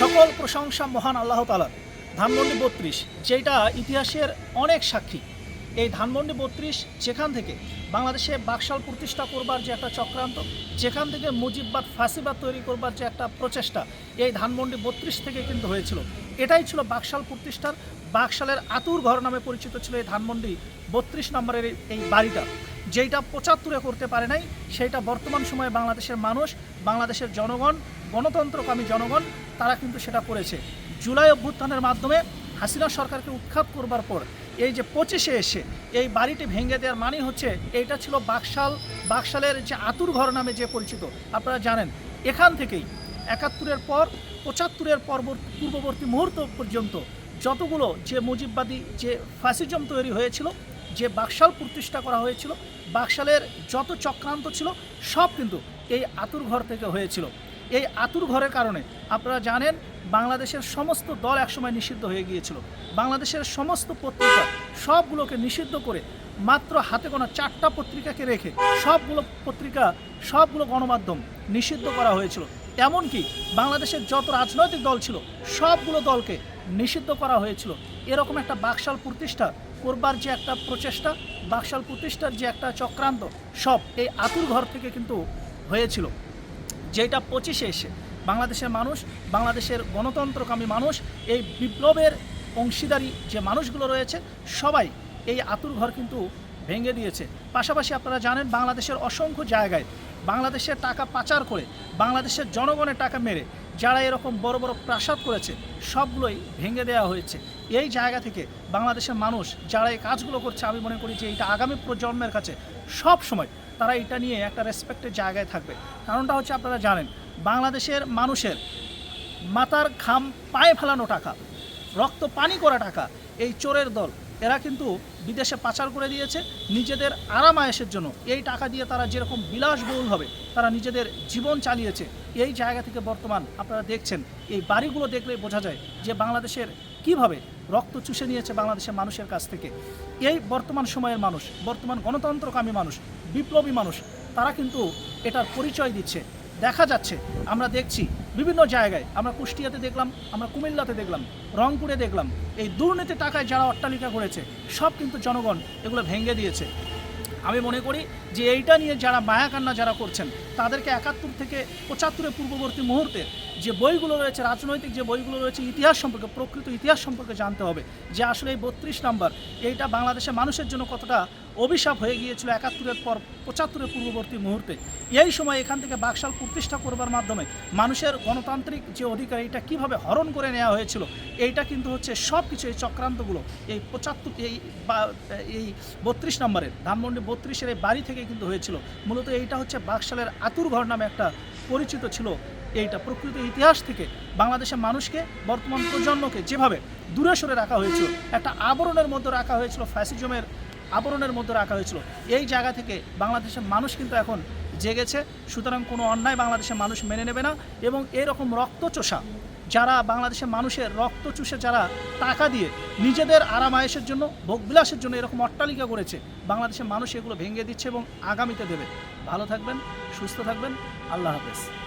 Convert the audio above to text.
সকল প্রশংসা মহান আল্লাহ তালার ধানমন্ডি বত্রিশ, যেটা ইতিহাসের অনেক সাক্ষী। এই ধানমন্ডি বত্রিশ, যেখান থেকে বাংলাদেশে বাকশাল প্রতিষ্ঠা করবার যে একটা চক্রান্ত, যেখান থেকে মুজিববাদ, ফাঁসিবাদ তৈরি করবার যে একটা প্রচেষ্টা, এই ধানমন্ডি বত্রিশ থেকে কিন্তু হয়েছিল। এটাই ছিল বাকশাল প্রতিষ্ঠার বাকশালের আতুর ঘর নামে পরিচিত ছিল এই ধানমন্ডি বত্রিশ নম্বরের এই- বাড়িটা। যেইটা পঁচাত্তরে করতে পারে নাই, সেইটা বর্তমান সময়ে বাংলাদেশের মানুষ, বাংলাদেশের জনগণ, গণতন্ত্রকামী জনগণ, তারা কিন্তু সেটা করেছে। জুলাই অভ্যুত্থানের মাধ্যমে হাসিনা সরকারকে উৎখাত করবার পর এই যে পঁচিশে এসে এই বাড়িটি ভেঙে দেওয়ার মানে হচ্ছে এইটা ছিল বাকশাল বাকশালের যে আতুর ঘর নামে যে পরিচিত। আপনারা জানেন, এখান থেকেই একাত্তরের পর, পঁচাত্তরের পরবর্তী, পূর্ববর্তী মুহূর্ত পর্যন্ত যতগুলো যে মুজিববাদী, যে ফ্যাসিজম তৈরি হয়েছিল, যে বাকশাল প্রতিষ্ঠা করা হয়েছিল, বাকশালের যত চক্রান্ত ছিল, সব কিন্তু এই আতুর ঘর থেকে হয়েছিল। এই আতুর ঘরের কারণে আপনারা জানেন, বাংলাদেশের সমস্ত দল একসময় নিষিদ্ধ হয়ে গিয়েছিল। বাংলাদেশের সমস্ত পত্রিকা সবগুলোকে নিষিদ্ধ করে মাত্র হাতে গোনা চারটা পত্রিকাকে রেখে সবগুলো পত্রিকা, সবগুলো গণমাধ্যম নিষিদ্ধ করা হয়েছিল। এমনকি বাংলাদেশের যত রাজনৈতিক দল ছিল, সবগুলো দলকে নিষিদ্ধ করা হয়েছিল। এরকম একটা বাকশাল প্রতিষ্ঠা করবার যে একটা প্রচেষ্টা, বাকশাল প্রতিষ্ঠার যে একটা চক্রান্ত, সব এই আতুর ঘর থেকে কিন্তু হয়েছিল। যেটা পঁচিশে এসে বাংলাদেশের মানুষ, বাংলাদেশের গণতন্ত্রকামী মানুষ, এই বিপ্লবের অংশীদারি যে মানুষগুলো রয়েছে, সবাই এই আতুর ঘর কিন্তু ভেঙে দিয়েছে। পাশাপাশি আপনারা জানেন বাংলাদেশের অসংখ্য জায়গায় বাংলাদেশের টাকা পাচার করে বাংলাদেশের জনগণের টাকা মেরে যারা এরকম বড় বড় প্রাসাদ করেছে, সবগুলোই ভেঙে দেওয়া হয়েছে। এই জায়গা থেকে বাংলাদেশের মানুষ যারা এই কাজগুলো করছে, আমি মনে করি যে এটা আগামী প্রজন্মের কাছে সব সময় তারা এটা নিয়ে একটা রেসপেক্টের জায়গায় থাকবে। কারণটা হচ্ছে আপনারা জানেন, বাংলাদেশের মানুষের মাথার ঘাম পায়ে ফেলানো টাকা, রক্ত পানি করা টাকা, এই চোরের দল এরা কিন্তু বিদেশে পাচার করে দিয়েছে, নিজেদের আরাম আয়েসের জন্য। এই টাকা দিয়ে তারা যেরকম বিলাসবহুল হবে, তারা নিজেদের জীবন চালিয়েছে। এই জায়গা থেকে বর্তমান আপনারা দেখছেন, এই বাড়িগুলো দেখলেই বোঝা যায় যে বাংলাদেশের কীভাবে রক্ত চুষে নিয়েছে বাংলাদেশের মানুষের কাছ থেকে। এই বর্তমান সময়ের মানুষ, বর্তমান গণতন্ত্রকামী মানুষ, বিপ্লবী মানুষ, তারা কিন্তু এটার পরিচয় দিচ্ছে। দেখা যাচ্ছে। আমরা দেখছি বিভিন্ন জায়গায়, আমরা কুষ্টিয়াতে দেখলাম, আমরা কুমিল্লাতে দেখলাম, রংপুরে দেখলাম, এই দুর্নীতি টাকায় যারা অট্টালিকা করেছে সব কিন্তু জনগণ এগুলো ভেঙে দিয়েছে। আমি মনে করি যে এইটা নিয়ে যারা মায়াকান্না যারা করছেন, তাদেরকে একাত্তর থেকে পঁচাত্তরের পূর্ববর্তী মুহূর্তে যে বইগুলো রয়েছে, রাজনৈতিক যে বইগুলো রয়েছে, ইতিহাস সম্পর্কে, প্রকৃত ইতিহাস সম্পর্কে জানতে হবে যে আসলে এই বত্রিশ নাম্বার, এইটা বাংলাদেশের মানুষের জন্য কতটা অভিশাপ হয়ে গিয়েছিল একাত্তরের পর পঁচাত্তরের পূর্ববর্তী মুহূর্তে। এই সময় এখান থেকে বাকশাল প্রতিষ্ঠা করবার মাধ্যমে মানুষের গণতান্ত্রিক যে অধিকার এটা কীভাবে হরণ করে নেওয়া হয়েছিল, এইটা কিন্তু হচ্ছে সব কিছু এই চক্রান্তগুলো, এই পঁচাত্তর, এই এই বত্রিশ নম্বরের, ধানমন্ডি বত্রিশের এই বাড়ি থেকে কিন্তু হয়েছিল। মূলত এইটা হচ্ছে বাকশালের আতুর ঘর নামে একটা পরিচিত ছিল এইটা। প্রকৃত ইতিহাস থেকে বাংলাদেশের মানুষকে, বর্তমান প্রজন্মকে যেভাবে দূরে সরে রাখা হয়েছিল, একটা আবরণের মধ্যে রাখা হয়েছিল ফ্যাসিজমের আবরণের মধ্যে রাখা হয়েছিল। এই জায়গা থেকে বাংলাদেশের মানুষ কিন্তু এখন জেগেছে। সুতরাং কোনো অন্যায় বাংলাদেশের মানুষ মেনে নেবে না এবং এরকম রক্তচোষা, যারা বাংলাদেশের মানুষের রক্ত চুষে যারা টাকা দিয়ে নিজেদের আরামায়েশের জন্য, ভোগবিলাসের জন্য এরকম অট্টালিকা করেছে বাংলাদেশের মানুষ এগুলো ভেঙে দিচ্ছে এবং আগামীতে দেবে। ভালো থাকবেন, সুস্থ থাকবেন। আল্লাহ হাফেজ।